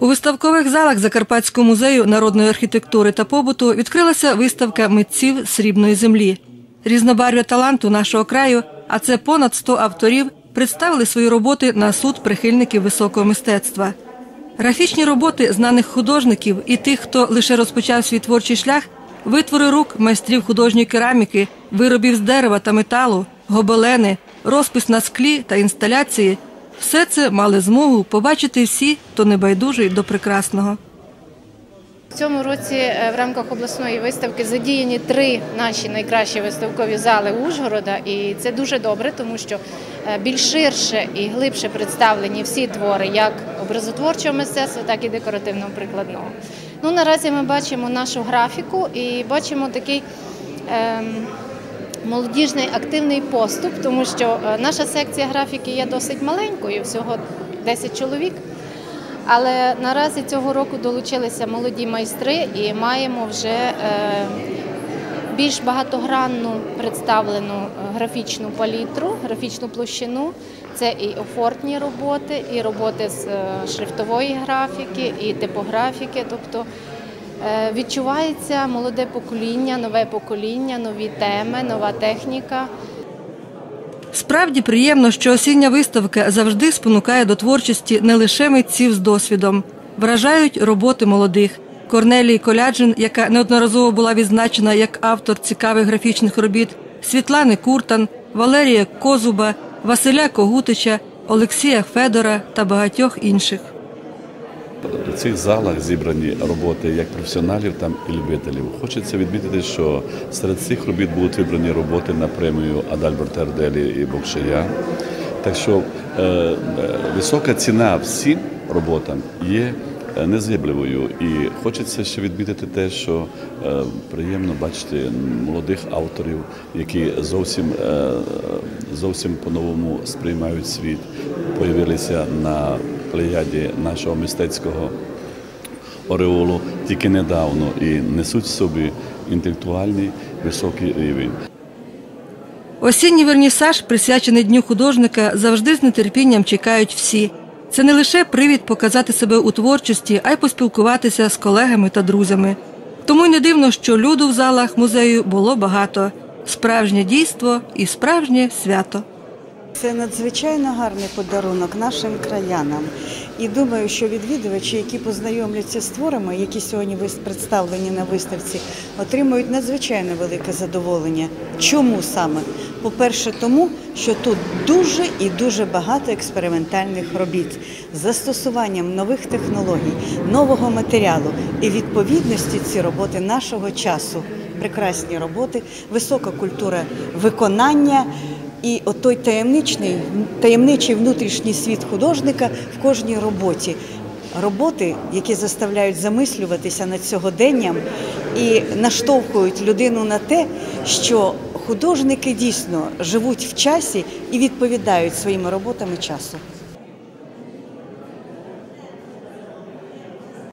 У виставкових залах Закарпатського музею народної архітектури та побуту відкрилася виставка митців срібної землі. Різнобарв'я таланту нашого краю, а це понад 100 авторів, представили свої роботи на суд прихильників високого мистецтва. Графічні роботи знаних художників і тих, хто лише розпочав свій творчий шлях, витвори рук майстрів художньої кераміки, виробів з дерева та металу, гобелени, розпис на склі та інсталяції все це мали змогу побачити всі, хто небайдужий до прекрасного. В цьому році е, в рамках обласної виставки задіяні три наші найкращі виставкові зали Ужгорода, і це дуже добре, тому що е, більш ширше і глибше представлені всі твори, як образотворчого мистецтва, так і декоративно-прикладного. Ну наразі ми бачимо нашу графіку і бачимо такий. Ем, Молодіжний активний поступ, тому що е, наша секція графіки є досить маленькою, всього 10 чоловік. Але наразі цього року долучилися молоді майстри і маємо вже е, більш багатогранну представлену е, графічну палітру, графічну площину. Це і офортні роботи, і роботи з шрифтової графіки, і типографіки. Тобто відчувається молоде покоління, нове покоління, нові теми, нова техніка. Справді приємно, що осіння виставка завжди спонукає до творчості не лише митців з досвідом, вражають роботи молодих. Корнелії Коляджин, яка неодноразово була відзначена як автор цікавих графічних робіт, Світлани Куртан, Валерія Козуба, Василя Когутича, Олексія Федора та багатьох інших. У цих залах зібрані роботи як професіоналів, там і любителів. Хочеться відмітити, що серед цих робіт будуть вибрані роботи на премію Адальберта Ерделі і Бокшея. Так що е, висока ціна всім роботам є е, незгибливою. І хочеться ще відмітити те, що е, приємно бачити молодих авторів, які зовсім, е, зовсім по-новому сприймають світ, появилися на плеяді нашого мистецького ореолу тільки недавно і несуть в собі інтелектуальний високий рівень. Осінній вернісаж, присвячений Дню художника, завжди з нетерпінням чекають всі. Це не лише привід показати себе у творчості, а й поспілкуватися з колегами та друзями. Тому й не дивно, що люду в залах музею було багато. Справжнє дійство і справжнє свято. Це надзвичайно гарний подарунок нашим краянам. І думаю, що відвідувачі, які познайомляться з творами, які сьогодні представлені на виставці, отримують надзвичайно велике задоволення. Чому саме? По-перше, тому, що тут дуже і дуже багато експериментальних робіт з застосуванням нових технологій, нового матеріалу і відповідності ці роботи нашого часу. Прекрасні роботи, висока культура виконання. І от той таємничний, таємничий внутрішній світ художника в кожній роботі. Роботи, які заставляють замислюватися над сьогоденням і наштовхують людину на те, що художники дійсно живуть в часі і відповідають своїми роботами часу.